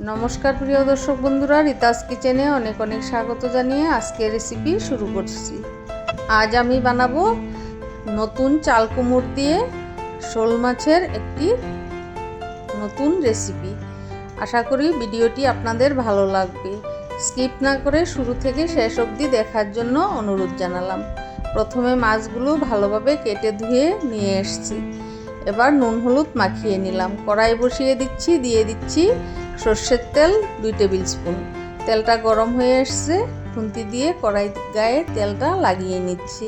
নমস্কার প্রিয় দর্শক বন্ধুরা, রিতাস কিচেনে অনেক অনেক স্বাগত জানিয়ে আজকে রেসিপি শুরু করছি। আজ আমি বানাবো নতুন চাল কুমড় দিয়ে শোল মাছের একটি নতুন রেসিপি আশা করি ভিডিওটি আপনাদের ভালো লাগবে। স্কিপ না করে শুরু থেকে শেষ অবধি দেখার জন্য অনুরোধ জানালাম। প্রথমে মাছগুলো ভালোভাবে কেটে ধুয়ে নিয়ে এসছি। এবার নুন হলুদ মাখিয়ে নিলাম। কড়াই বসিয়ে দিচ্ছি, দিয়ে দিচ্ছি সর্ষের তেল দুই টেবিল স্পুন। তেলটা গরম হয়ে এসছে, খুন্তি দিয়ে কড়াই গায়ে তেলটা লাগিয়ে নিচ্ছি।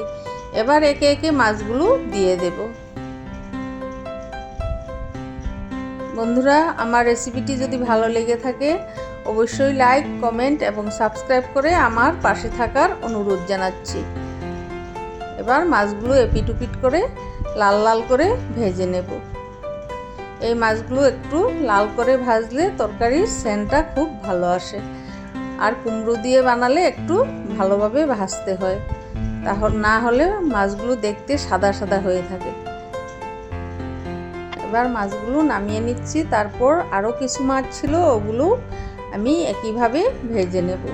এবার একে একে মাছগুলো দিয়ে দেব। বন্ধুরা, আমার রেসিপিটি যদি ভালো লেগে থাকে, অবশ্যই লাইক, কমেন্ট এবং সাবস্ক্রাইব করে আমার পাশে থাকার অনুরোধ জানাচ্ছি। এবার মাছগুলো এপিটুপিট করে লাল লাল করে ভেজে নেব। এই মাছগুলো একটু লাল করে ভাজলে তরকারির সেন্টটা খুব ভালো আসে। আর কুমড়ো দিয়ে বানালে একটু ভালোভাবে ভাজতে হয়। তাহলে না হলে মাছগুলো দেখতে সাদা সাদা হয়ে থাকে। এবার মাছগুলো নামিয়ে নিচ্ছি। তারপর আরও কিছু মাছ ছিল, ওগুলো আমি একইভাবে ভেজে নেব।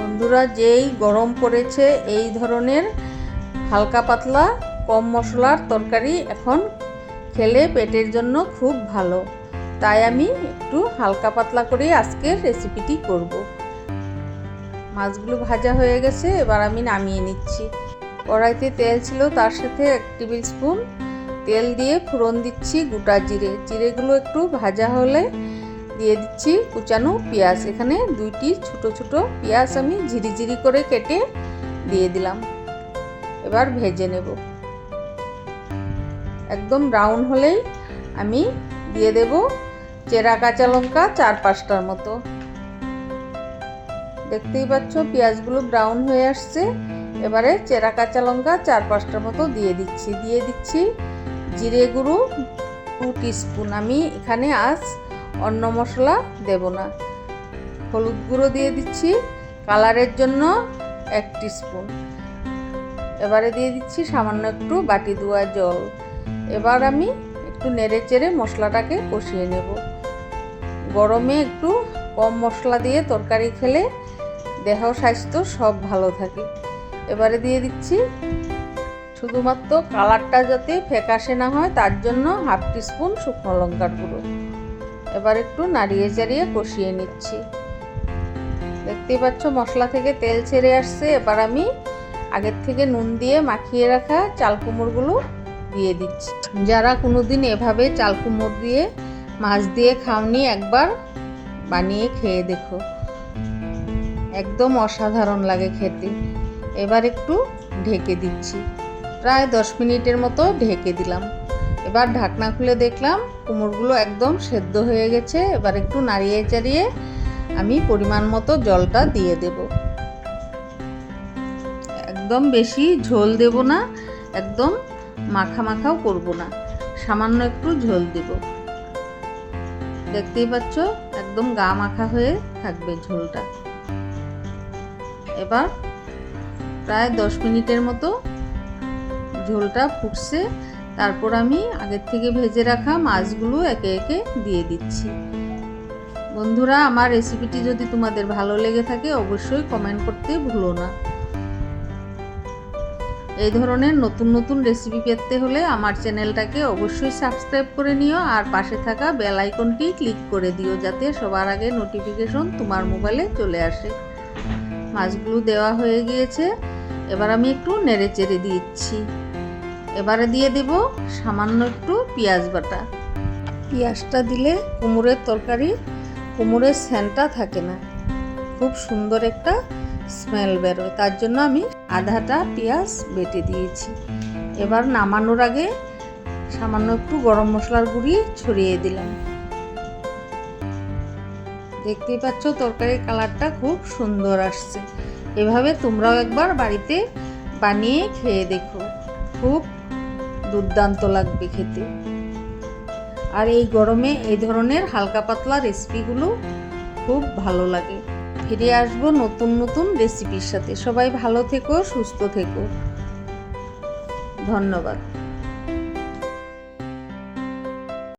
বন্ধুরা, যেই গরম পড়েছে, এই ধরনের হালকা পাতলা কম মশলার তরকারি এখন খেলে পেটের জন্য খুব ভালো। তাই আমি একটু হালকা পাতলা করে আজকের রেসিপিটি করব। মাছগুলো ভাজা হয়ে গেছে, এবার আমি নামিয়ে নিচ্ছি। কড়াইতে তেল ছিল তার সাথে এক টেবিল স্পুন তেল দিয়ে ফোড়ন দিচ্ছি গোটা জিরে। জিরেগুলো একটু ভাজা হলে দিয়ে দিচ্ছি কুচানো পেঁয়াজ। এখানে দুইটি ছোট ছোট পেঁয়াজ আমি ঝিরিঝিরি করে কেটে দিয়ে দিলাম। এবার ভেজে নেব। একদম ব্রাউন হলেই আমি দিয়ে দেব চেরা কাঁচা লঙ্কা চার পাঁচটার মতো। দেখতেই পাচ্ছ পেঁয়াজগুলো ব্রাউন হয়ে আসছে। এবারে চেরা কাঁচা লঙ্কা চার পাঁচটার মতো দিয়ে দিচ্ছি। দিয়ে দিচ্ছি জিরে গুঁড়ো টু টিস্পুন আমি এখানে আজ অন্য মশলা দেব না। হলুদ গুঁড়ো দিয়ে দিচ্ছি, কালারের জন্য এক টিস্পুন এবারে দিয়ে দিচ্ছি সামান্য একটু বাটি ধোয়া জল। এবার আমি একটু নেড়ে চেড়ে মশলাটাকে কষিয়ে নেব। গরমে একটু কম মশলা দিয়ে তরকারি খেলে দেহ স্বাস্থ্য সব ভালো থাকে। এবারে দিয়ে দিচ্ছি শুধুমাত্র কালারটা যাতে ফ্যাকাশে না হয়, তার জন্য হাফ টিস্পুন শুকনো লঙ্কার গুঁড়ো। এবার একটু নাড়িয়ে চাড়িয়ে কষিয়ে নিচ্ছি। দেখতেই পাচ্ছ মশলা থেকে তেল ছেড়ে আসছে। এবার আমি আগের থেকে নুন দিয়ে মাখিয়ে রাখা চাল কুমড়োগুলো দিয়ে দিচ্ছি। যারা কোনো দিন এভাবে চাল কুমড় দিয়ে মাছ দিয়ে খাওনি, একবার বানিয়ে খেয়ে দেখো। একদম অসাধারণ লাগে খেতে। এবার একটু ঢেকে দিচ্ছি। প্রায় দশ মিনিটের মতো ঢেকে দিলাম। এবার ঢাকনা খুলে দেখলাম কুমড়গুলো একদম সেদ্ধ হয়ে গেছে। এবার একটু নাড়িয়ে চাড়িয়ে আমি পরিমাণ মতো জলটা দিয়ে দেব। একদম বেশি ঝোল দেব না, একদম মাখা মাখাও করব না। সামান্য একটু ঝোল দেব। দেখতেই পাচ্ছ, একদম গা মাখা হয়ে থাকবে ঝোলটা। এবার প্রায় দশ মিনিটের মতো ঝোলটা ফুটছে। তারপর আমি আগের থেকে ভেজে রাখা মাছগুলো একে একে দিয়ে দিচ্ছি। বন্ধুরা, আমার রেসিপিটি যদি তোমাদের ভালো লেগে থাকে, অবশ্যই কমেন্ট করতে ভুলো না। এই ধরনের নতুন নতুন রেসিপি পেতে হলে আমার চ্যানেলটাকে অবশ্যই সাবস্ক্রাইব করে নিও আর পাশে থাকা বেল আইকনটি ক্লিক করে দিও যাতে সবার আগে নোটিফিকেশন তোমার মোবাইলে চলে আসে। মাছগুলো দেওয়া হয়ে গিয়েছে। এবার আমি একটু নেড়ে চেড়ে দিচ্ছি। এবারে দিয়ে দেব সামান্য একটু পেঁয়াজ বাটা। পেঁয়াজটা দিলে কুমড়োর তরকারি, কুমড়োর স্যানটা থাকে না। খুব সুন্দর একটা স্মেল বেরোয়। তার জন্য আমি আধাটা পেঁয়াজ বেটে দিয়েছি। এবার নামানোর আগে সামান্য একটু গরম মশলার গুঁড়ি ছড়িয়ে দিলাম। দেখতেই পাচ্ছ তরকারির কালারটা খুব সুন্দর আসছে। এভাবে তোমরাও একবার বাড়িতে বানিয়ে খেয়ে দেখো। খুব দুর্দান্ত লাগবে খেতে। আর এই গরমে এই ধরনের হালকা পাতলা রেসিপিগুলো খুব ভালো লাগে। ফিরে আসব নতুন নতুন রেসিপির সাথে। সবাই ভালো থেকো সুস্থ থেকো। ধন্যবাদ।